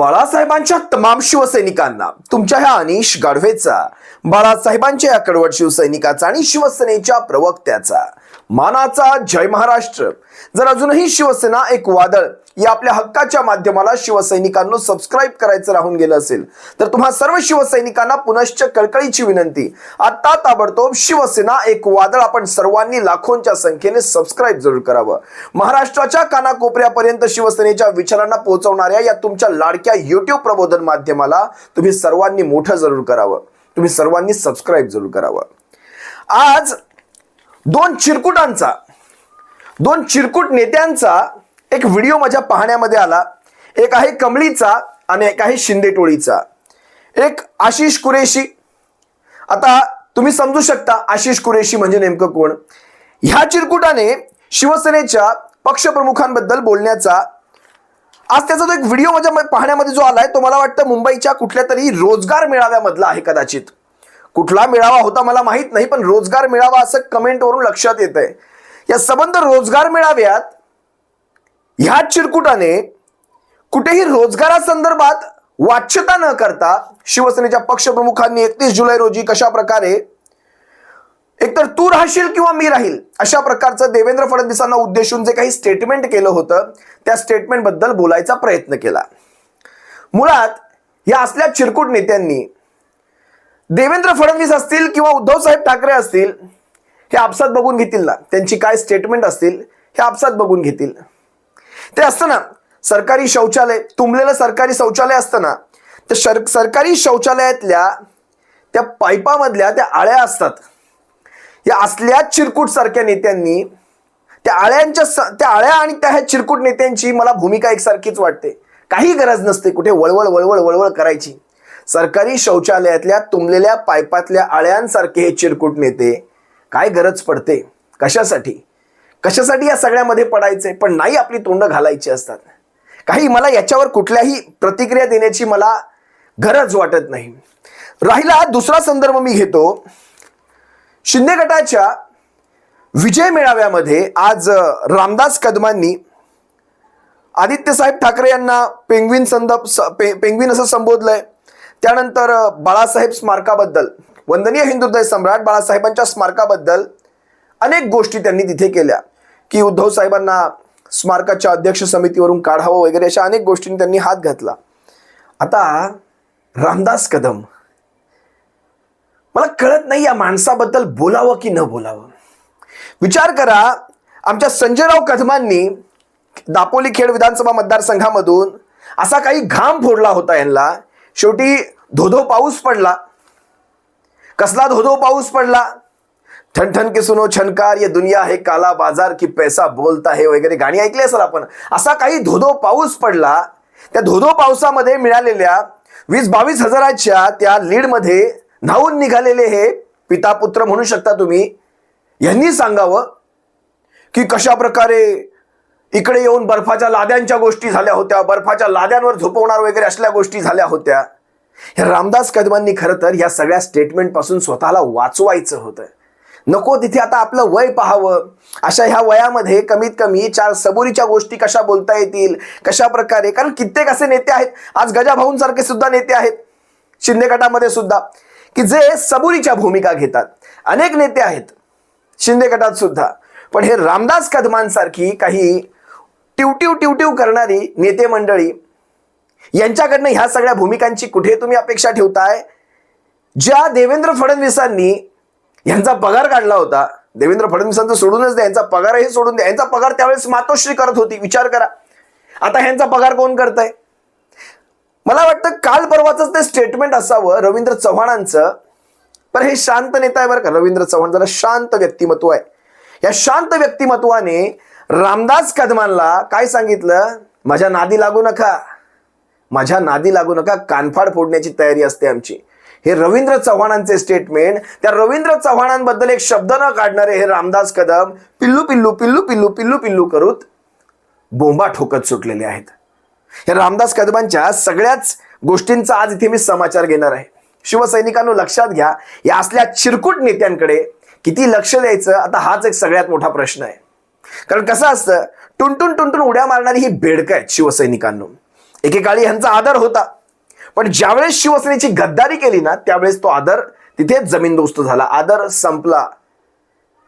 बाळासाहेबांच्या तमाम शिवसैनिकांना तुमच्या ह्या अनिश गाढवेचा बाळासाहेबांच्या या कडवट शिवसैनिकाचा आणि शिवसेनेच्या प्रवक्त्याचा. मानाचा जय महाराष्ट्र. जर अजूनही शिवसेना एक वादळ या आपल्या हक्काच्या माध्यमाला शिवसैनिकांनो सबस्क्राईब करायचं राहून गेलं असेल. तर तुम्हा सर्व शिवसैनिकांना पुनश्च कळकळीची विनंती. आता ताबडतोब शिवसेना एक वादळ आपण सर्वांनी लाखोंच्या संख्येने सबस्क्राईब जरूर करावं. महाराष्ट्राच्या कानाकोपऱ्यापर्यंत शिवसेनेच्या विचारांना पोहोचवणाऱ्या या तुमच्या लाडक्या युट्यूब प्रबोधन माध्यमाला तुम्ही सर्वांनी मोठं जरूर करावं. तुम्ही सर्वांनी सबस्क्राईब जरूर करावं. आज दोन चिरकुटांचा दोन चिरकुट नेत्यांचा एक व्हिडिओ माझ्या पाहण्यामध्ये आला. एक आहे कमळीचा आणि एक आहे शिंदे टोळीचा. एक आशिष कुरेशी. आता तुम्ही समजू शकता आशिष कुरेशी म्हणजे नेमकं कोण? ह्या चिरकुटाने शिवसेनेच्या पक्षप्रमुखांबद्दल बोलण्याचा आज त्याचा जो एक व्हिडिओ माझ्या पाहण्यामध्ये जो आलाय तो मला वाटतं मुंबईच्या कुठल्या तरी रोजगार मेळाव्यामधला आहे कदाचित. कुठला मेळावा होता मला माहीत नाही पण रोजगार मेळावा असं कमेंटवरून लक्षात येत आहे या संबंध रोजगार मेळाव्यात ह्या चिरकुटाने कुठेही रोजगारासंदर्भात वाच्यता न करता शिवसेनेच्या पक्षप्रमुखांनी एकतीस जुलै रोजी कशा प्रकारे एकतर तू राहशील किंवा मी राहील अशा प्रकारचं देवेंद्र फडणवीसांना उद्देशून जे काही स्टेटमेंट केलं होतं त्या स्टेटमेंटबद्दल बोलायचा प्रयत्न केला. मुळात या असल्या चिरकुट नेत्यांनी देवेंद्र फडणवीस असतील किंवा उद्धव साहेब ठाकरे असतील हे आपसात बघून घेतील ना. त्यांची काय स्टेटमेंट असतील हे आपसात बघून घेतील. ते असतं ना सरकारी शौचालय तुंबलेलं सरकारी शौचालय असतं ना तर शर सरकारी शौचालयातल्या त्या पाईपामधल्या त्या आळ्या असतात. या असल्या चिरकूट सारख्या नेत्यांनी त्या आळ्यांच्या स- त्या आळ्या आणि त्या ह्या चिरकूट नेत्यांची मला भूमिका एकसारखीच वाटते. काही गरज नसते कुठे वळवळ वळवळ वळवळ करायची. सरकारी शौचालयातल्या तुंबलेल्या पाईपातल्या आळ्यांसारखे हे चिरकूट नेते काय गरज पडते? कशासाठी? कशासाठी या सगळ्यामध्ये पडायचंय? पण नाही आपली तोंड घालायची असतात. काही मला याच्यावर कुठल्याही प्रतिक्रिया देण्याची मला गरज वाटत नाही. राहिला दुसरा संदर्भ मी घेतो. शिंदे गटाच्या विजय मेळाव्यामध्ये आज रामदास कदमांनी आदित्यसाहेब ठाकरे यांना पेंग्विन संदर्भ स- पे, पेंग्विन असं संबोधलंय. त्यानंतर बाळासाहेब स्मारकाबद्दल वंदनीय हिंदुदय सम्राट बाळासाहेबांच्या स्मारकाबद्दल अनेक गोष्टी त्यांनी तिथे केल्या. की उद्धव साहेबांना स्मारकाच्या अध्यक्ष समितीवरून काढावं वगैरे अशा अनेक गोष्टींनी त्यांनी हात घातला. आता रामदास कदम मला कळत नाही या माणसाबद्दल बोलावं की न बोलावं. विचार करा आमच्या संजयराव कदमांनी दापोली खेड विधानसभा मतदारसंघामधून असा काही घाम फोडला होता यांना. शेवटी धोधो पाऊस पडला. कसला धोधो पाऊस पडला? ठन ठन के सुनो छनकार ये दुनिया हे काला बाजार की पैसा बोलता है वगैरे. गाणी ऐकली असेल आपण? असा काही धोधो पाऊस पडला त्या धोधो पावसामध्ये मिळालेल्या वीस बावीस हजाराच्या त्या लीडमध्ये न्हावून निघालेले हे पिता पुत्र म्हणू शकता तुम्ही. यांनी सांगावं की कशा प्रकारे इकडे येऊन बर्फाच्या लाद्यांच्या गोष्टी झाल्या होत्या बर्फाच्या लाद्यांवर झोपवणार वगैरे असल्या गोष्टी झाल्या होत्या. ह्या रामदास कदमांनी खरं तर या सगळ्या स्टेटमेंटपासून स्वतःला वाचवायचं होतं. नको तिथे आता आपलं वय पाहावं. अशा ह्या वयामध्ये कमीत कमी चार सबुरीच्या गोष्टी कशा बोलता येतील कशा प्रकारे? कारण कित्येक असे नेते आहेत आज गजाभाऊंसारखे सुद्धा नेते आहेत शिंदे गटामध्ये सुद्धा की जे सबुरीच्या भूमिका घेतात. अनेक नेते आहेत शिंदे गटात सुद्धा. पण हे रामदास कदमांसारखी काही टिवटिव टिवटिव करणारी नेते मंडळी यांच्याकडनं ह्या सगळ्या भूमिकांची कुठे तुम्ही अपेक्षा ठेवताय? ज्या देवेंद्र फडणवीसांनी यांचा पगार काढला होता. देवेंद्र फडणवीसांचं सोडूनच द्या यांचा पगारही सोडून द्या. यांचा पगार त्यावेळेस मातोश्री करत होती विचार करा. आता ह्यांचा पगार कोण करतंय? मला वाटतं काल परवाच ते स्टेटमेंट असावं रवींद्र चव्हाणांचं. पण हे शांत नेता आहे बरं का. रवींद्र चव्हाण जरा शांत व्यक्तिमत्व आहे. या शांत व्यक्तिमत्वाने रामदास कदमांना काय सांगितलं? माझ्या नादी लागू नका. माझ्या नादी लागू नका. कानफाड फोडण्याची तयारी असते आमची. हे रवींद्र चव्हाणांचे स्टेटमेंट त्या रवींद्र चव्हाणांबद्दल एक शब्द न काढणारे हे रामदास कदम पिल्लू पिल्लू पिल्लू पिल्लू पिल्लू पिल्लू करूत बोंबा ठोकत सुटलेले आहेत. या रामदास कदमांच्या सगळ्याच गोष्टींचा आज इथे मी समाचार घेणार आहे. शिवसैनिकांनो लक्षात घ्या या असल्या चिरकुट नेत्यांकडे किती लक्ष द्यायचं आता हाच एक सगळ्यात मोठा प्रश्न आहे. कारण कसं असतं टुनटुन टुनटुन उड्या मारणारी ही बेडकं आहेत शिवसैनिकांनो. एकेकाळी ह्यांचा आदर होता. पण ज्यावेळेस शिवसेनेची गद्दारी केली ना त्यावेळेस तो आदर तिथेच जमीनदोस्त झाला. आदर संपला.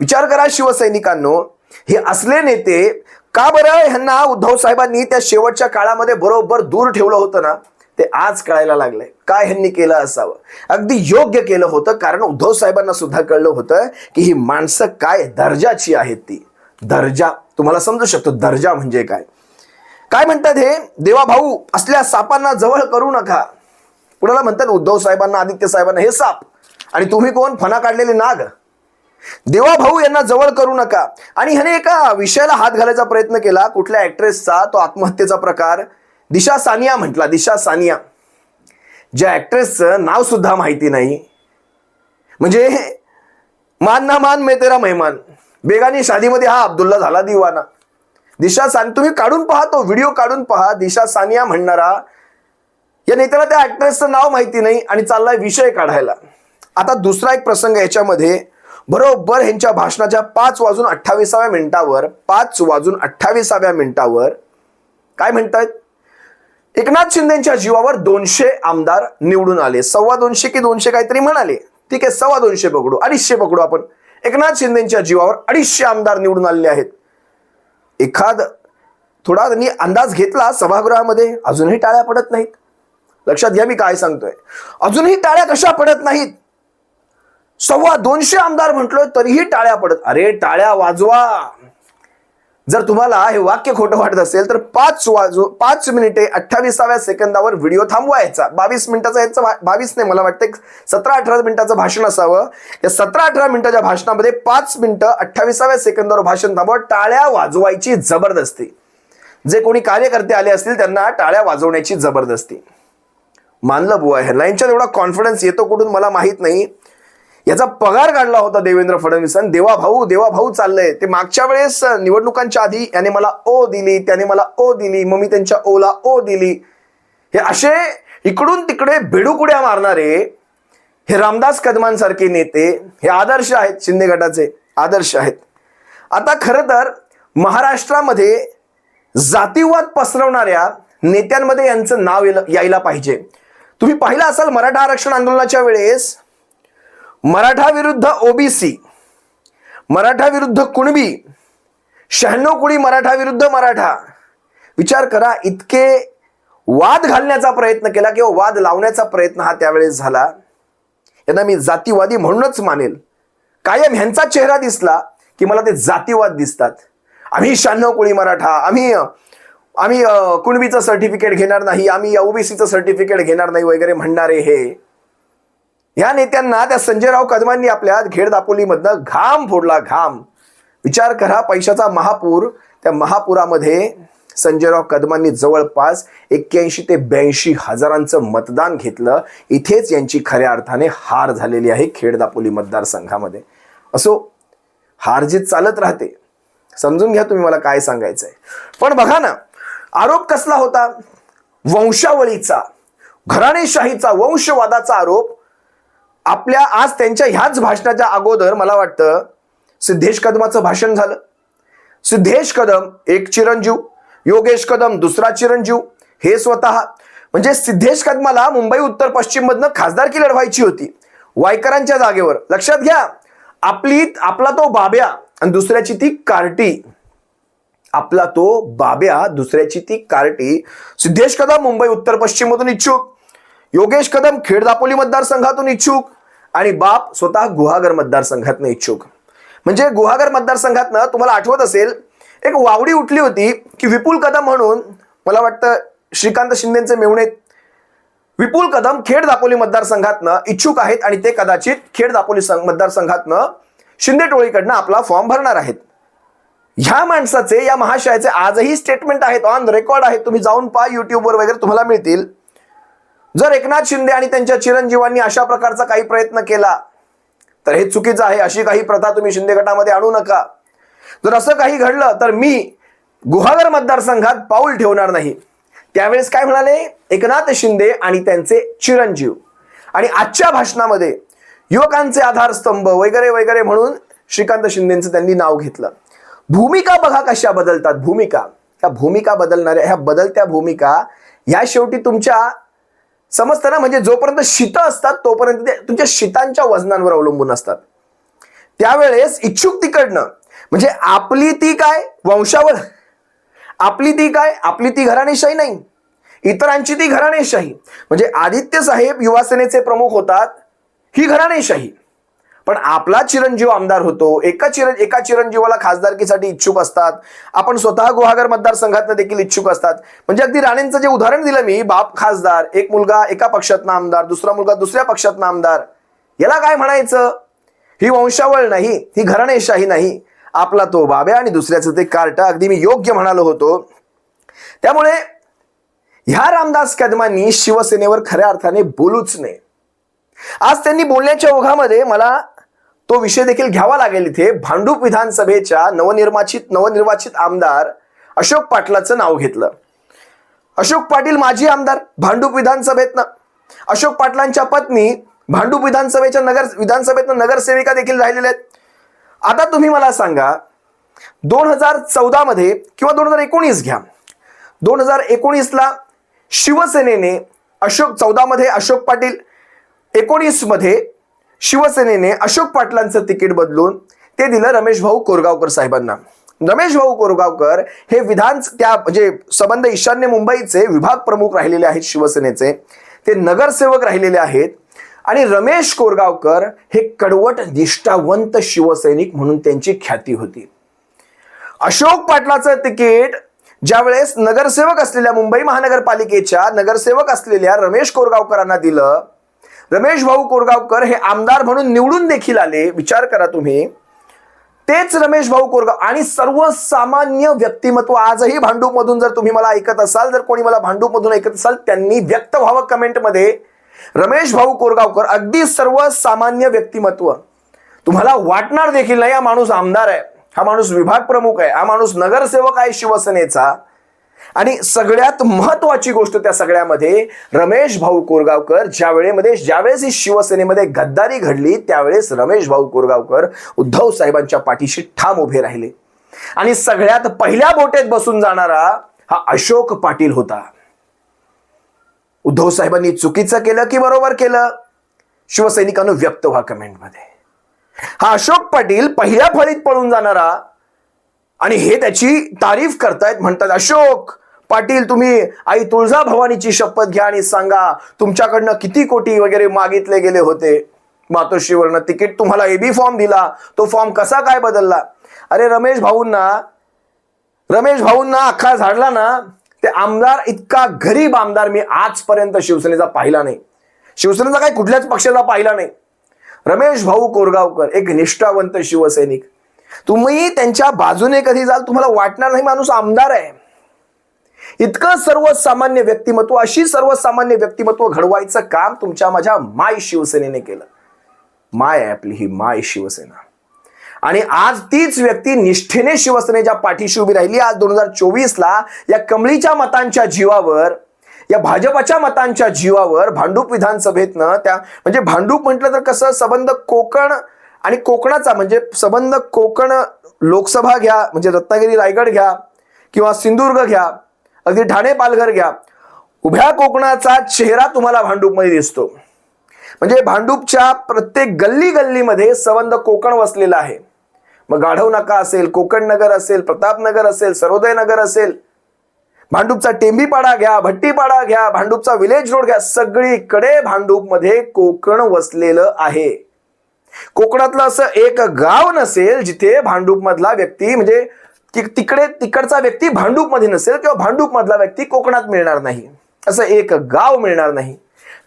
विचार करा शिवसैनिकांनो हे असले नेते का बरं ह्यांना उद्धव साहेबांनी त्या शेवटच्या काळामध्ये बरोबर दूर ठेवलं होतं ना? ते आज कळायला लागलंय काय ह्यांनी केलं असावं? अगदी योग्य केलं होतं कारण उद्धव साहेबांना सुद्धा कळलं होतं की ही माणसं काय दर्जाची आहेत ती. दर्जा तुम्हाला समजू शकतो दर्जा म्हणजे काय? काय म्हणतात हे? देवा भाऊ असल्या सापांना जवळ करू नका. कुणाला म्हणतात उद्धव साहेबांना आदित्य साहेबांना हे साप. आणि तुम्ही कोण? फणा काढलेले नाग. देवा भाऊ यांना जवळ करू नका. आणि ह्याने एका विषयाला हात घालायचा प्रयत्न केला. कुठल्या ऍक्ट्रेसचा तो आत्महत्येचा प्रकार. दिशा सानिया म्हटला. दिशा सानिया. ज्या ऍक्ट्रेसचं नाव सुद्धा माहिती नाही. म्हणजे मान ना मान मे तेरा मेहमान. बेगानी शादीमध्ये हा अब्दुल्ला झाला दिवाना. दिशा सान तुम्ही काढून पहा तो व्हिडिओ काढून पहा. दिशा सानिया म्हणणारा या नेत्याला त्या ऍक्ट्रेसचं नाव माहिती नाही आणि चाललाय विषय काढायला. आता दुसरा एक प्रसंग याच्यामध्ये बरोबर ह्यांच्या भाषणाच्या पाच वाजून अठ्ठावीसाव्या मिनिटावर पाच वाजून अठ्ठावीसाव्या मिनिटावर काय म्हणतायत एकनाथ शिंदेच्या जीवावर दोनशे आमदार निवडून आले. सव्वा दोनशे की दोनशे काहीतरी म्हणाले. ठीक आहे सव्वा दोनशे पकडू अडीचशे पकडू आपण. एकनाथ शिंदेच्या जीवावर अडीचशे आमदार निवडून आलेले आहेत. एखाद थोडा त्यांनी अंदाज घेतला सभागृहामध्ये अजूनही टाळ्या पडत नाहीत. लक्षात घ्या मी काय सांगतोय. अजूनही टाळ्या कशा पडत नाहीत? सव्वा दोनशे आमदार म्हटलोय तरीही टाळ्या पडत अरे टाळ्या वाजवा. जर तुम्हाला हे वाक्य खोटं वाटत असेल तर पाच वाजू पाच मिनिटे अठ्ठावीसाव्या सेकंदावर व्हिडिओ थांबवायचा. बावीस मिनिटाचा याचं बावीस नाही मला वाटतं सतरा अठरा मिनिटाचं भाषण असावं. या सतरा अठरा मिनिटाच्या भाषणामध्ये पाच मिनिटं अठ्ठावीसाव्या सेकंदावर भाषण थांबवत टाळ्या वाजवायची जबरदस्ती. जे कोणी कार्यकर्ते आले असतील त्यांना टाळ्या वाजवण्याची जबरदस्ती. मानलं बुवा ह्यांना यांच्यात एवढा कॉन्फिडन्स येतो कुठून मला माहीत नाही. याचा पगार काढला होता देवेंद्र फडणवीसांनी देवा भाऊ देवा भाऊ चाललंय. ते मागच्या वेळेस निवडणुकांच्या आधी याने मला ओ दिली त्याने मला ओ दिली मग मी त्यांच्या ओला ओ दिली. हे असे इकडून तिकडे भिडूकुड्या मारणारे हे रामदास कदमांसारखे नेते हे आदर्श आहेत शिंदे गटाचे आदर्श आहेत. आता खरं तर महाराष्ट्रामध्ये जातीवाद पसरवणाऱ्या नेत्यांमध्ये यांचं नाव यायला पाहिजे. तुम्ही पाहिलं असाल मराठा आरक्षण आंदोलनाच्या वेळेस? मराठा विरुद्ध ओबीसी मराठा विरुद्ध कुणबी शहाण्णव कुळी मराठा विरुद्ध मराठा. विचार करा इतके वाद घालण्याचा प्रयत्न केला किंवा वाद लावण्याचा प्रयत्न हा त्यावेळेस झाला. यांना मी जातीवादी म्हणूनच मानेल. कायम ह्यांचा चेहरा दिसला की मला ते जातीवाद दिसतात. आम्ही शहाण्णव कोळी मराठा आम्ही आम्ही कुणबीचं सर्टिफिकेट घेणार नाही आम्ही ओबीसीचं सर्टिफिकेट घेणार नाही वगैरे म्हणणारे हे. या नेत्यांना त्या संजयराव कदमांनी आपल्या घेड दापोलीमधनं घाम फोडला घाम. विचार करा पैशाचा महापूर. त्या महापुरामध्ये संजयराव कदमांनी जवळपास एक्क्याऐंशी ते ब्याऐंशी हजारांचं मतदान घेतलं. इथेच यांची खऱ्या अर्थाने हार झालेली आहे खेड दापोली मतदारसंघामध्ये. असो हार जीत चालत राहते. समजून घ्या तुम्ही मला काय सांगायचं आहे पण बघा ना आरोप कसला होता? वंशावळीचा. घराणेशाहीचा वंशवादाचा आरोप. आपल्या आज त्यांच्या ह्याच भाषणाच्या अगोदर मला वाटतं सिद्धेश कदमाचं भाषण झालं. सिद्धेश कदम एक चिरंजीव योगेश कदम दुसरा चिरंजीव हे स्वतः. म्हणजे सिद्धेश कदमाला मुंबई उत्तर पश्चिम मधनं खासदारकी लढवायची होती. वायकरांच्या जागेवर. लक्षात घ्या आपली आपला तो बाब्या आणि दुसऱ्याची ती कार्टी. आपला तो बाब्या दुसऱ्याची ती कार्टी. सिद्धेश कदम मुंबई उत्तर पश्चिम मधून इच्छुक. योगेश कदम खेड दापोली मतदारसंघातून इच्छुक. आणि बाप स्वतः गुहागर मतदारसंघातनं इच्छुक. म्हणजे गुहागर मतदारसंघातनं तुम्हाला आठवत असेल एक वावडी उठली होती की विपुल कदम म्हणून मला वाटतं श्रीकांत शिंदेचे मेवणे विपुल कदम खेड दापोली मतदारसंघातनं इच्छुक आहेत आणि ते कदाचित खेड दापोली मतदारसंघातनं शिंदे टोळीकडनं आपला फॉर्म भरणार आहेत. ह्या माणसाचे या महाशयाचे आजही स्टेटमेंट आहेत ऑन रेकॉर्ड आहेत. तुम्ही जाऊन पहा युट्यूबवर वगैरे तुम्हाला मिळतील. जर एकनाथ शिंदे आणि त्यांच्या चिरंजीवांनी अशा प्रकारचा काही प्रयत्न केला तर हे चुकीचं आहे. अशी काही प्रथा तुम्ही शिंदे गटामध्ये आणू नका. जर असं काही घडलं तर मी गुहागर मतदारसंघात पाऊल ठेवणार नाही. त्यावेळेस काय म्हणाले? एकनाथ शिंदे आणि त्यांचे चिरंजीव. आणि आजच्या भाषणामध्ये युवकांचे आधारस्तंभ वगैरे वगैरे म्हणून श्रीकांत शिंदेचं त्यांनी नाव घेतलं. भूमिका बघा कशा बदलतात भूमिका. त्या भूमिका बदलणाऱ्या ह्या बदलत्या भूमिका ह्या शेवटी तुमच्या समजतं ना? म्हणजे जोपर्यंत शीत असतात तोपर्यंत ते तुमच्या शीतांच्या वजनांवर अवलंबून असतात. त्यावेळेस इच्छुक तिकडनं म्हणजे आपली ती काय? वंशावळ आपली ती काय? आपली ती घराणेशाही नाही. इतरांची ती घराणेशाही म्हणजे आदित्य साहेब युवासेनेचे प्रमुख होतात ही घराणेशाही पण आपला चिरंजीव आमदार होतो. एका चिर एका चिरंजीवाला खासदारकीसाठी इच्छुक असतात. आपण स्वतः गुहागर मतदारसंघातनं देखील इच्छुक असतात. म्हणजे अगदी राणेंचं जे उदाहरण दिलं मी बाप खासदार एक मुलगा एका पक्षातनं आमदार दुसरा मुलगा दुसऱ्या पक्षातनं आमदार. याला काय म्हणायचं? ही वंशावळ नाही ही घराणेशाही नाही. आपला तो बाब्या आणि दुसऱ्याचं ते कार्ट. अगदी मी योग्य म्हणालो होतो. त्यामुळे ह्या रामदास कदमांनी शिवसेनेवर खऱ्या अर्थाने बोलूच नये. आज त्यांनी बोलण्याच्या ओघामध्ये मला तो विषय देखील घ्यावा लागेल इथे. भांडूप विधानसभेच्या नवनिर्वाचित नवनिर्वाचित आमदार अशोक पाटलाचं नाव घेतलं. अशोक पाटील माजी आमदार भांडूप विधानसभेतनं. अशोक पाटलांच्या पत्नी भांडूप विधानसभेच्या नगर विधानसभेतनं नगरसेविका देखील राहिलेल्या आहेत. आता तुम्ही मला सांगा दोन हजार चौदामध्ये किंवा दोन हजार एकोणीस घ्या. दोन हजार एकोणीसला शिवसेनेने अशोक चौदामध्ये अशोक पाटील एकोणीसमध्ये शिवसेनेने अशोक पाटलांचं तिकीट बदलून ते दिलं रमेश भाऊ कोरगावकर साहेबांना. रमेश भाऊ कोरगावकर हे विधान त्या म्हणजे संबंध ईशान्य मुंबईचे विभाग प्रमुख राहिलेले आहेत शिवसेनेचे. ते नगरसेवक राहिलेले आहेत. आणि रमेश कोरगावकर हे कडवट निष्ठावंत शिवसैनिक म्हणून त्यांची ख्याती होती. अशोक पाटलाचं तिकीट ज्यावेळेस नगरसेवक असलेल्या मुंबई महानगरपालिकेच्या नगरसेवक असलेल्या रमेश कोरगावकरांना दिलं रमेश भाऊ कोरगावकर हे आमदार म्हणून निवडून देखील आले. विचार करा तुम्ही. तेच रमेश भाऊ कोरगाव आणि सर्वसामान्य व्यक्तिमत्व आजही भांडूप मधून जर तुम्ही मला ऐकत असाल जर कोणी मला भांडूप मधून ऐकत असाल त्यांनी व्यक्त व्हावं कमेंटमध्ये. रमेश भाऊ कोरगावकर अगदी सर्वसामान्य व्यक्तिमत्व. तुम्हाला वाटणार देखील नाही हा माणूस आमदार आहे. हा माणूस विभाग प्रमुख आहे. हा माणूस नगरसेवक आहे शिवसेनेचा. आणि सगळ्यात महत्वाची गोष्ट त्या सगळ्यामध्ये रमेश भाऊ कोरगावकर ज्या वेळेमध्ये ज्यावेळेस ही शिवसेनेमध्ये गद्दारी घडली त्यावेळेस रमेश भाऊ कोरगावकर उद्धव साहेबांच्या पाठीशी ठाम उभे राहिले. आणि सगळ्यात पहिल्या बोटेत बसून जाणारा हा अशोक पाटील होता. उद्धव साहेबांनी चुकीचं केलं की बरोबर केलं? शिवसैनिकांना व्यक्त व्हा कमेंटमध्ये हा अशोक पाटील पहिल्या फळीत पळून जाणारा आणि हे त्याची तारीफ करतायत म्हणतात अशोक पाटील तुम्ही आई तुळजा भवानीची शपथ घ्या आणि सांगा तुमच्याकडनं किती कोटी वगैरे मागितले गेले होते? मातोश्रीवरनं तिकीट तुम्हाला एबी फॉर्म दिला. तो फॉर्म कसा काय बदलला? अरे रमेश भाऊंना रमेश भाऊंना अख्खा झाडला ना ते आमदार इतका गरीब आमदार मी आजपर्यंत शिवसेनेचा पाहिला नाही. शिवसेनेचा काही कुठल्याच पक्षाचा पाहिला नाही. रमेश भाऊ कोरगावकर एक निष्ठावंत शिवसैनिक. तुम्ही त्यांच्या बाजूने कधी जाल तुम्हाला वाटणार नाही माणूस आमदार आहे. इतकं सर्वसामान्य व्यक्तिमत्व अशी सर्वसामान्य व्यक्तिमत्व घडवायचं काम तुमच्या माझ्या माय शिवसेनेने केलं. माय आहे आपली ही माय शिवसेना. आणि आज तीच व्यक्ती निष्ठेने शिवसेनेच्या पाठीशी उभी राहिली. आज दोन हजार चोवीसला या कमळीच्या मतांच्या जीवावर या भाजपाच्या मतांच्या जीवावर भांडूप विधानसभेतनं त्या म्हणजे भांडूप म्हटलं तर कसं संबंध कोकण आणि कोकणाचा म्हणजे संबंध कोकण लोकसभा घ्या म्हणजे रत्नागिरी रायगड घ्या किंवा सिंधुदुर्ग घ्या अगदी ठाणे पालघर घ्या उभ्या कोकणाचा चेहरा तुम्हाला भांडूपमध्ये दिसतो. म्हणजे भांडूपच्या प्रत्येक गल्ली गल्लीमध्ये संबंध कोकण वसलेला आहे. मग गाढव नाका असेल कोकण नगर असेल प्रतापनगर असेल सर्वोदय नगर असेल भांडूपचा टेंबीपाडा घ्या भट्टीपाडा घ्या भांडूपचा विलेज रोड घ्या सगळीकडे भांडूपमध्ये कोकण वसलेलं आहे. कोकणातलं असं एक गाव नसेल जिथे भांडूप मधला व्यक्ती म्हणजे तिकडे तिकडचा व्यक्ती भांडूपमध्ये नसेल किंवा भांडूप मधला व्यक्ती कोकणात मिळणार नाही. असं एक गाव मिळणार नाही.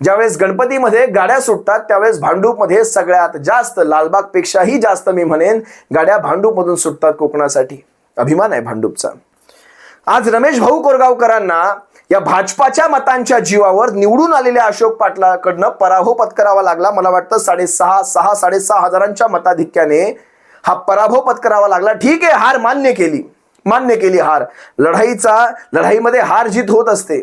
ज्यावेळेस गणपतीमध्ये गाड्या सुटतात त्यावेळेस भांडूपमध्ये सगळ्यात जास्त लालबाग पेक्षाही जास्त मी म्हणेन गाड्या भांडूप मधून सुटतात कोकणासाठी. अभिमान आहे भांडूपचा. आज रमेश भाऊ कोरगावकरांना या भाजपाच्या मतांच्या जीवावर निवडून आलेल्या अशोक पाटलाकडनं पराभव पत्करावा लागला. मला वाटतं साडेसहा सहा साडेसहा हजारांच्या मताधिक्याने हा पराभव पत्करावा लागला. ठीक आहे हार मान्य केली. मान्य केली हार. लढाईचा लढाईमध्ये हार जीत होत असते.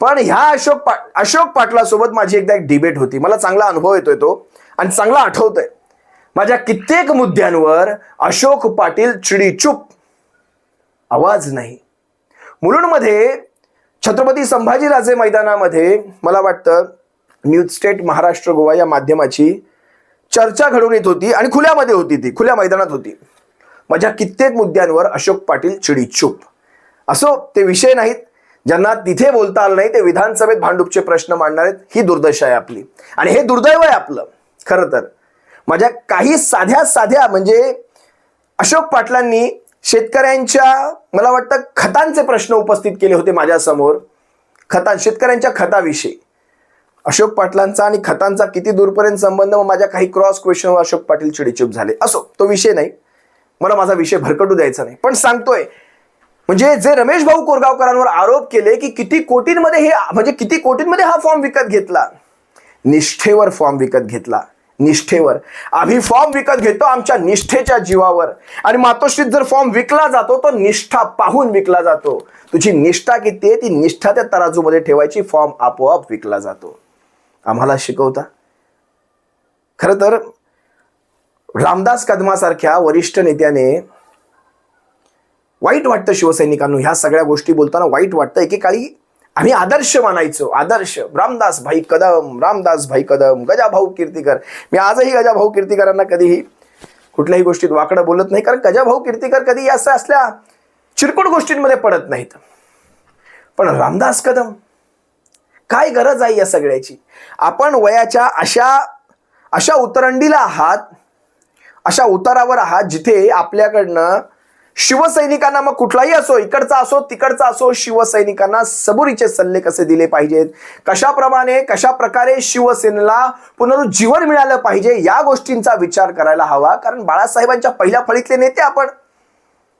पण ह्या अशोक पा अशोक पाटलासोबत माझी एकदा एक डिबेट होती. मला चांगला अनुभव येतोय तो आणि चांगला आठवतोय. माझ्या कित्येक मुद्द्यांवर अशोक पाटील चिडीचूप. आवाज नाही. मुलुंडमध्ये छत्रपती संभाजीराजे मैदानामध्ये मला वाटतं न्यूज स्टेट महाराष्ट्र गोवा या माध्यमाची चर्चा घडून येत होती आणि खुल्यामध्ये होती ती खुल्या मैदानात होती. माझ्या कित्येक मुद्द्यांवर अशोक पाटील चिडीचूप. असो ते विषय नाहीत. ज्यांना तिथे बोलता आलं नाही ते विधानसभेत भांडूपचे प्रश्न मांडणार आहेत ही दुर्दशा आहे आपली. आणि हे दुर्दैव आहे आपलं. खरं तर. माझ्या काही साध्या साध्या म्हणजे अशोक पाटलांनी शेतकऱ्यांच्या मला वाटतं खतांचे प्रश्न उपस्थित केले होते माझ्यासमोर. खता शेतकऱ्यांच्या खताविषयी. अशोक पाटलांचा आणि खतांचा किती दूरपर्यंत संबंध मग माझ्या काही क्रॉस क्वेश्चनवर अशोक पाटील चिडीचूप झाले. असो तो विषय नाही. मला माझा विषय भरकटू द्यायचा नाही. पण सांगतोय म्हणजे जे रमेश भाऊ कोरगावकरांवर आरोप केले की किती कोटींमध्ये हे म्हणजे किती कोटींमध्ये हा फॉर्म विकत घेतला? निष्ठेवर फॉर्म विकत घेतला. निष्ठेवर. आम्ही फॉर्म विकत घेतो आमच्या निष्ठेच्या जीवावर. आणि मातोश्रीत जर फॉर्म विकला जातो तो निष्ठा पाहून विकला जातो. तुझी निष्ठा किती आहे ती निष्ठा त्या तराजूमध्ये ठेवायची फॉर्म आपोआप विकला जातो. आम्हाला शिकवता? खरं तर रामदास कदमासारख्या वरिष्ठ नेत्याने वाईट वाटतं शिवसैनिकांना ह्या सगळ्या गोष्टी बोलताना वाईट वाटतं एकेकाळी आम्ही आदर्श मानायचो आदर्श. रामदास भाई कदम रामदास भाई कदम गजाभाऊ कीर्तिकर. मी आजही गजाभाऊ कीर्तिकरांना कधीही कुठल्याही गोष्टीत वाकडं बोलत नाही कारण गजाभाऊ कीर्तिकर कधी असं असल्या चिरकोट गोष्टींमध्ये पडत नाहीत. पण रामदास कदम काय गरज आहे या सगळ्याची? आपण वयाच्या अशा अशा उतरंडीला आहात अशा उतारावर आहात जिथे आपल्याकडनं शिवसैनिकांना मग कुठलाही असो इकडचा असो तिकडचा असो शिवसैनिकांना सबुरीचे सल्ले कसे दिले पाहिजेत? कशाप्रमाणे कशा प्रकारे शिवसेनेला पुनरुज्जीवन मिळालं पाहिजे या गोष्टींचा विचार करायला हवा? कारण बाळासाहेबांच्या पहिल्या फळीतले नेते आपण.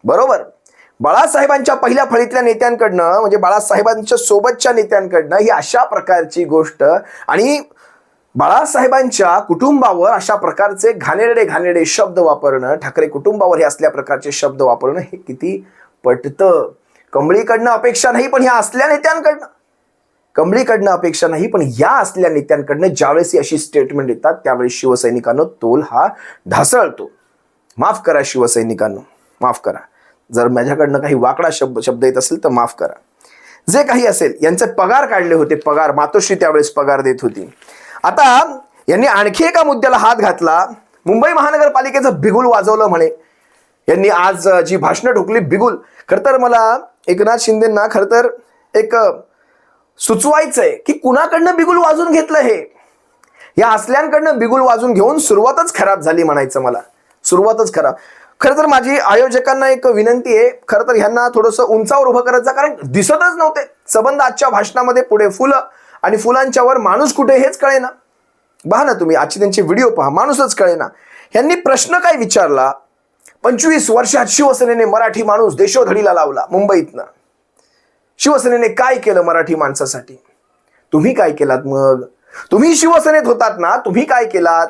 बरोबर? बाळासाहेबांच्या पहिल्या फळीतल्या नेत्यांकडनं म्हणजे बाळासाहेबांच्या सोबतच्या नेत्यांकडनं ही अशा प्रकारची गोष्ट आणि बाळासाहेबांच्या कुटुंबावर अशा प्रकारचे घाणेरडे घाणेरडे शब्द वापरणं ठाकरे कुटुंबावर हे असल्या प्रकारचे शब्द वापरणं हे किती पटतं? कंबळीकडनं अपेक्षा नाही पण ह्या असल्या नेत्यांकडनं. कंबळीकडनं अपेक्षा नाही पण या असल्या नेत्यांकडनं ज्यावेळेस ही अशी स्टेटमेंट येतात त्यावेळेस शिवसैनिकांनो तोल हा ढासळतो. माफ करा शिवसैनिकांनो माफ करा. जर माझ्याकडनं काही वाकडा शब्द शब्द येत असेल तर माफ करा. जे काही असेल यांचे पगार काढले होते पगार मातोश्री त्यावेळेस पगार देत होती. आता यांनी आणखी एका मुद्द्याला हात घातला. मुंबई महानगरपालिकेचं बिगुल वाजवलं म्हणे. यांनी आज जी भाषणं ठोकली बिगुल खरं तर मला एकनाथ शिंदेना खरं तर एक सुचवायचंय की कुणाकडनं बिगुल वाजून घेतलं हे? या असल्यांकडनं बिगुल वाजून घेऊन सुरुवातच खराब झाली म्हणायचं मला. सुरुवातच खराब. खरं तर माझी आयोजकांना एक विनंती आहे खरं तर ह्यांना थोडंसं उंचावर उभं करायचं कारण दिसतच नव्हते. सबंध आजच्या भाषणामध्ये पुढे फुलं. आणि फुलांच्यावर माणूस कुठे हेच कळेना. पहा ना तुम्ही आजचे त्यांचे व्हिडिओ पहा माणूसच कळेना. ह्यांनी प्रश्न काय विचारला? पंचवीस वर्षात शिवसेनेने मराठी माणूस देशोधडीला लावला मुंबईतनं. शिवसेनेने काय केलं मराठी माणसासाठी? तुम्ही काय केलात मग? तुम्ही शिवसेनेत होतात ना तुम्ही काय केलात?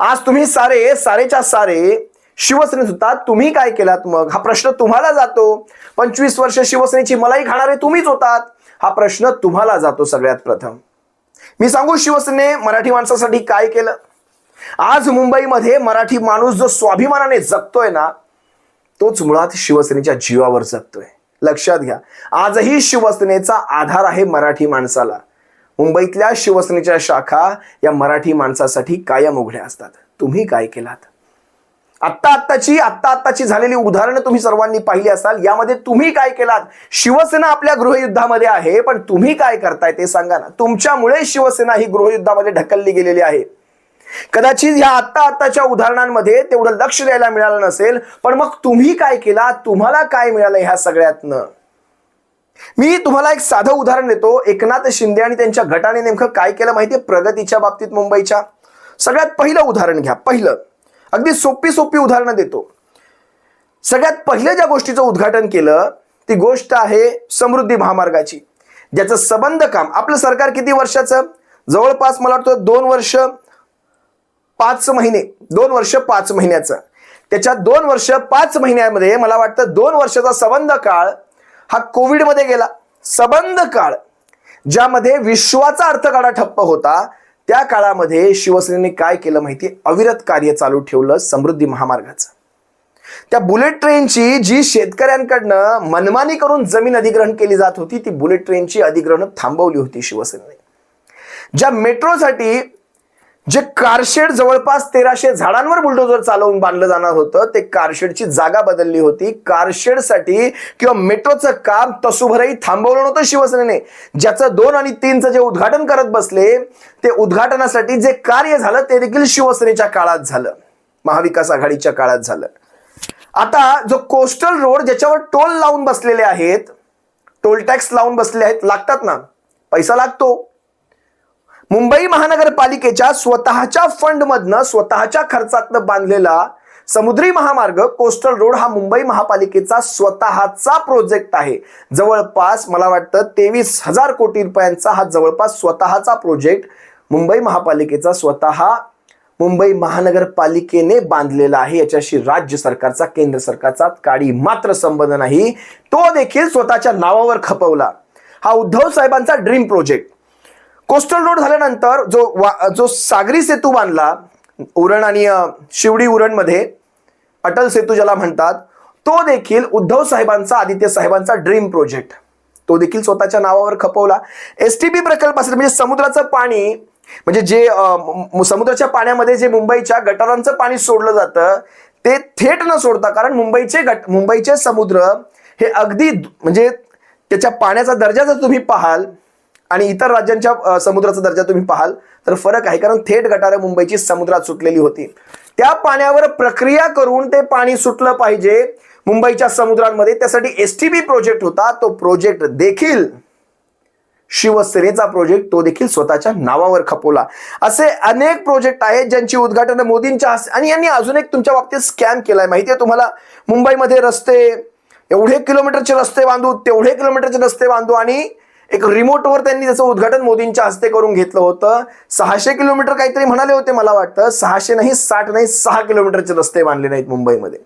आज तुम्ही सारे सारेच्या सारे शिवसेनेत होतात तुम्ही काय केलात मग? हा प्रश्न तुम्हाला जातो. पंचवीस वर्ष शिवसेनेची मलाई खाणारे तुम्हीच होतात. हा प्रश्न तुम्हाला जातो सगळ्यात प्रथम. मी सांगू शिवसेने मराठी माणसासाठी काय केलं? आज मुंबईमध्ये मराठी माणूस जो स्वाभिमानाने जगतोय ना तोच मुळात शिवसेनेच्या जीवावर जगतोय. लक्षात घ्या आजही शिवसेनेचा आधार आहे मराठी माणसाला. मुंबईतल्या शिवसेनेच्या शाखा या मराठी माणसासाठी कायम उघड्या असतात. तुम्ही काय केलात? आत्ता आत्ताची आत्ता आत्ताची झालेली उदाहरणं तुम्ही सर्वांनी पाहिली असाल. यामध्ये तुम्ही काय केलात? शिवसेना आपल्या गृहयुद्धामध्ये आहे पण तुम्ही काय करताय ते सांगा ना. तुमच्यामुळे शिवसेना ही गृहयुद्धामध्ये ढकलली गेलेली आहे. कदाचित ह्या आत्ता आत्ताच्या उदाहरणांमध्ये तेवढं लक्ष द्यायला मिळालं नसेल पण मग तुम्ही काय केला? तुम्हाला काय मिळालं ह्या सगळ्यातनं? मी तुम्हाला एक साधं उदाहरण देतो. एकनाथ शिंदे आणि त्यांच्या गटाने नेमकं काय केलं माहितीये? प्रगतीच्या बाबतीत मुंबईच्या. सगळ्यात पहिलं उदाहरण घ्या. पहिलं. अगदी सोपी सोपी उदाहरणं देतो. सगळ्यात पहिल्या ज्या गोष्टीचं उद्घाटन केलं ती गोष्ट आहे समृद्धी महामार्गाची. ज्याचं संबंध काम आपलं सरकार किती वर्षाचं? जवळपास मला वाटतं दोन वर्ष पाच महिने दोन वर्ष पाच महिन्याचं. त्याच्या दोन वर्ष पाच महिन्यामध्ये मला वाटतं दोन वर्षाचा संबंध काळ हा कोविडमध्ये गेला. संबंध काळ ज्यामध्ये विश्वाचा अर्थकाळा ठप्प होता. त्या काळामध्ये शिवसेनेने काय केलं माहिती अविरत कार्य चालू ठेवलं समृद्धी महामार्गाचं. त्या बुलेट ट्रेनची जी शेतकऱ्यांकडनं मनमानी करून जमीन अधिग्रहण केली जात होती ती बुलेट ट्रेनची अधिग्रहण थांबवली होती शिवसेनेने. ज्या मेट्रोसाठी जे कारशेड जवळपास तेराशे झाडांवर बुलडोजर चालवून बांधलं जाणार होतं ते कारशेडची जागा बदलली होती. कारशेडसाठी किंवा मेट्रोचं काम तसुभरही थांबवलं नव्हतं शिवसेनेने. ज्याचं दोन आणि तीनचं जे उद्घाटन करत बसले ते उद्घाटनासाठी जे कार्य झालं ते देखील शिवसेनेच्या काळात झालं. महाविकास आघाडीच्या काळात झालं. आता जो कोस्टल रोड ज्याच्यावर टोल लावून बसलेले आहेत टोल टॅक्स लावून बसले आहेत लागतात ना? पैसा लागतो. मुंबई महानगरपालिकेच्या स्वतःच्या फंडमधनं स्वतःच्या खर्चातनं बांधलेला समुद्री महामार्ग कोस्टल रोड हा मुंबई महापालिकेचा स्वतःचा प्रोजेक्ट आहे. जवळपास मला वाटतं तेवीस हजार कोटी रुपयांचा हा जवळपास स्वतःचा प्रोजेक्ट मुंबई महापालिकेचा स्वतः मुंबई महानगरपालिकेने बांधलेला आहे. याच्याशी राज्य सरकारचा केंद्र सरकारचा काडी मात्र संबंध नाही. तो देखील स्वतःच्या नावावर खपवला. हा उद्धव साहेबांचा ड्रीम प्रोजेक्ट. कोस्टल रोड झाल्यानंतर जो वा जो सागरी सेतू बांधला उरण आणि शिवडी उरणमध्ये अटल सेतू ज्याला म्हणतात तो देखील उद्धव साहेबांचा आदित्य साहेबांचा ड्रीम प्रोजेक्ट. तो देखील स्वतःच्या नावावर खपवला. एस टी पी प्रकल्प असेल म्हणजे समुद्राचं पाणी म्हणजे जे समुद्राच्या पाण्यामध्ये जे मुंबईच्या गटारांचं पाणी सोडलं जातं ते थेट न सोडता कारण मुंबईचे गट मुंबईचे समुद्र हे अगदी दु- म्हणजे त्याच्या पाण्याचा दर्जा जर तुम्ही पाहाल आणि इतर राज्यांच्या समुद्राचा दर्जा तुम्ही पाहाल तर फरक आहे. कारण थेट गटारं मुंबईची समुद्रात सुटलेली होती. त्या पाण्यावर प्रक्रिया करून ते पाणी सुटलं पाहिजे मुंबईच्या समुद्रांमध्ये. त्यासाठी एस टी बी प्रोजेक्ट होता. तो प्रोजेक्ट देखील शिवसेनेचा प्रोजेक्ट तो देखील स्वतःच्या नावावर खपवला. असे अनेक प्रोजेक्ट आहेत ज्यांची उद्घाटन मोदींच्या आणि यांनी अजून एक तुमच्या बाबतीत स्कॅम केलाय. माहिती आहे तुम्हाला? मुंबईमध्ये रस्ते एवढे किलोमीटरचे रस्ते बांधू तेवढे किलोमीटरचे रस्ते बांधू आणि एक रिमोटवर त्यांनी त्याचं उद्घाटन मोदींच्या हस्ते करून घेतलं होतं सहाशे किलोमीटर काहीतरी म्हणाले होते मला वाटतं सहाशे नाही साठ नाही सहा किलोमीटरचे रस्ते बांधले नाहीत मुंबईमध्ये.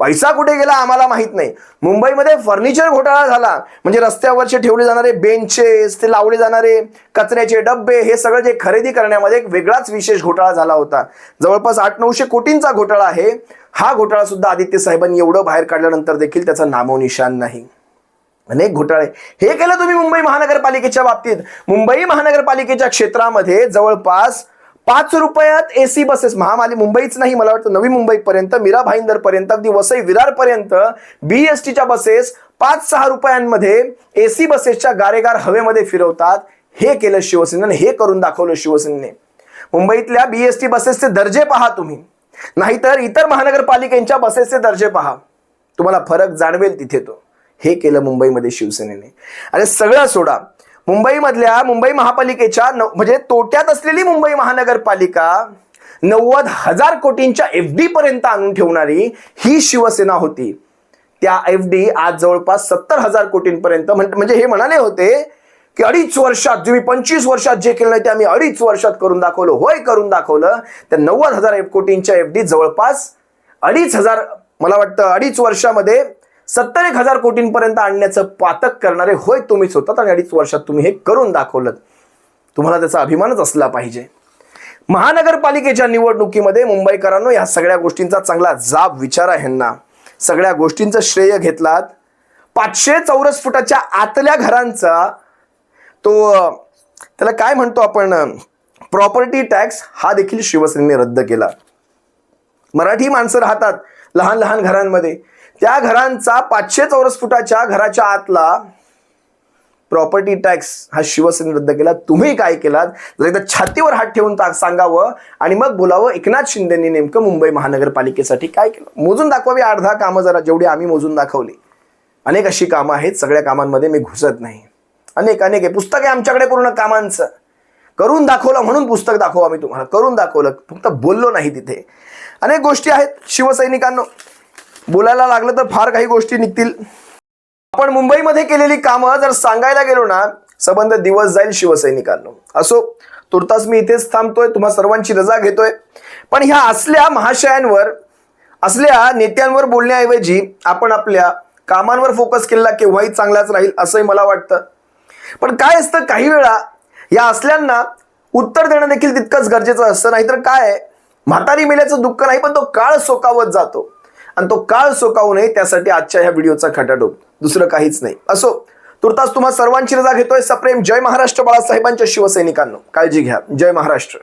पैसा कुठे गेला आम्हाला माहीत नाही. मुंबईमध्ये फर्निचर घोटाळा झाला. म्हणजे रस्त्यावरचे ठेवले जाणारे बेंचेस ते लावले जाणारे कचऱ्याचे डब्बे हे सगळं जे खरेदी करण्यामध्ये एक वेगळाच विशेष घोटाळा झाला होता. जवळपास आठ नऊशे कोटींचा घोटाळा आहे. हा घोटाळा सुद्धा आदित्य साहेबांनी एवढं बाहेर काढल्यानंतर देखील त्याचा नामोनिशान नाही. अनेक घोटाळे. हे केलं तुम्ही मुंबई महानगरपालिकेच्या बाबतीत. मुंबई महानगरपालिकेच्या क्षेत्रामध्ये जवळपास पाच रुपयात एसी बसेस महामाली मुंबईच नाही मला वाटतं नवी मुंबईपर्यंत मीरा भाईंदर पर्यंत अगदी वसई विरारपर्यंत बीएसटीच्या बसेस पाच सहा रुपयांमध्ये एसी बसेसच्या गारेगार हवेमध्ये फिरवतात. हे केलं शिवसेनेने हे करून दाखवलं शिवसेनेने. मुंबईतल्या बीएसटी बसेसचे दर्जे पहा तुम्ही. नाहीतर इतर महानगरपालिकेच्या बसेसचे दर्जे पहा. तुम्हाला फरक जाणवेल तिथे तो. हे केलं मुंबईमध्ये शिवसेनेने. आणि सगळं सोडा. मुंबईमधल्या मुंबई महापालिकेच्या म्हणजे तोट्यात असलेली मुंबई महानगरपालिका नव्वद हजार कोटींच्या एफ डी पर्यंत आणून ठेवणारी ही शिवसेना होती. त्या एफ डी आज जवळपास सत्तर हजार कोटींपर्यंत म्हणजे हे म्हणाले होते की अडीच वर्षात तुम्ही पंचवीस वर्षात जे केलं ते आम्ही अडीच वर्षात करून दाखवलं होय करून दाखवलं तर नव्वद हजार कोटींच्या एफ डी जवळपास अडीच हजार मला वाटतं अडीच वर्षामध्ये सत्तर एक हजार कोटींपर्यंत आणण्याचं पातक करणारे होय तुम्हीच होतात आणि अडीच वर्षात तुम्ही हे करून दाखवलं तुम्हाला त्याचा अभिमानच असला पाहिजे. महानगरपालिकेच्या निवडणुकीमध्ये मुंबईकरांनो या सगळ्या गोष्टींचा चांगला जाब विचारा ह्यांना. सगळ्या गोष्टींचं श्रेय घेतलात. पाचशे चौरस फुटाच्या आतल्या घरांचा तो त्याला काय म्हणतो आपण? प्रॉपर्टी टॅक्स हा देखील शिवसेनेने रद्द केला. मराठी माणसं राहतात लहान लहान घरांमध्ये. त्या घरांचा पाचशे चौरस फुटाच्या घराच्या आतला प्रॉपर्टी टॅक्स हा शिवसेने रद्द केला. तुम्ही काय केलात? जर एकदा छातीवर हात ठेवून सांगावं आणि मग बोलावं एकनाथ शिंदेनी नेमकं मुंबई महानगरपालिकेसाठी काय केलं? मोजून दाखवावी अर्धा कामं जरा जेवढी आम्ही मोजून दाखवली. अनेक अशी कामं आहेत सगळ्या कामांमध्ये मी घुसत नाही. अनेक अनेक आहे. पुस्तक आहे आमच्याकडे पूर्ण कामांचं. करून दाखवलं म्हणून पुस्तक दाखवू आम्ही तुम्हाला. करून दाखवलं. फक्त बोललो नाही तिथे. अनेक गोष्टी आहेत शिवसैनिकांनो. बोलायला लागलं तर फार काही गोष्टी निघतील. आपण मुंबईमध्ये केलेली कामं जर सांगायला गेलो ना संबंध दिवस जाईल शिवसैनिकांनो. असो तुर्तास मी इथेच थांबतोय तुम्हा सर्वांची रजा घेतोय. पण ह्या असल्या महाशयांवर असल्या नेत्यांवर बोलण्याऐवजी आपण आपल्या कामांवर फोकस केला केव्हाही चांगलाच राहील असंही मला वाटतं. पण काय असतं काही वेळा या असल्यांना उत्तर देणं देखील तितकंच गरजेचं असतं. नाहीतर काय म्हातारी मेल्याचं दुःख नाही पण तो काळ सोकावत जातो. आणि तो काळ सोकावू नये त्यासाठी आजच्या ह्या व्हिडिओचा खटाटोप दुसरं काहीच नाही. असो तुर्तास तुम्हा सर्वांची रजा घेतोय सप्रेम. जय महाराष्ट्र बाळासाहेबांच्या शिवसैनिकांनो. काळजी घ्या. जय महाराष्ट्र.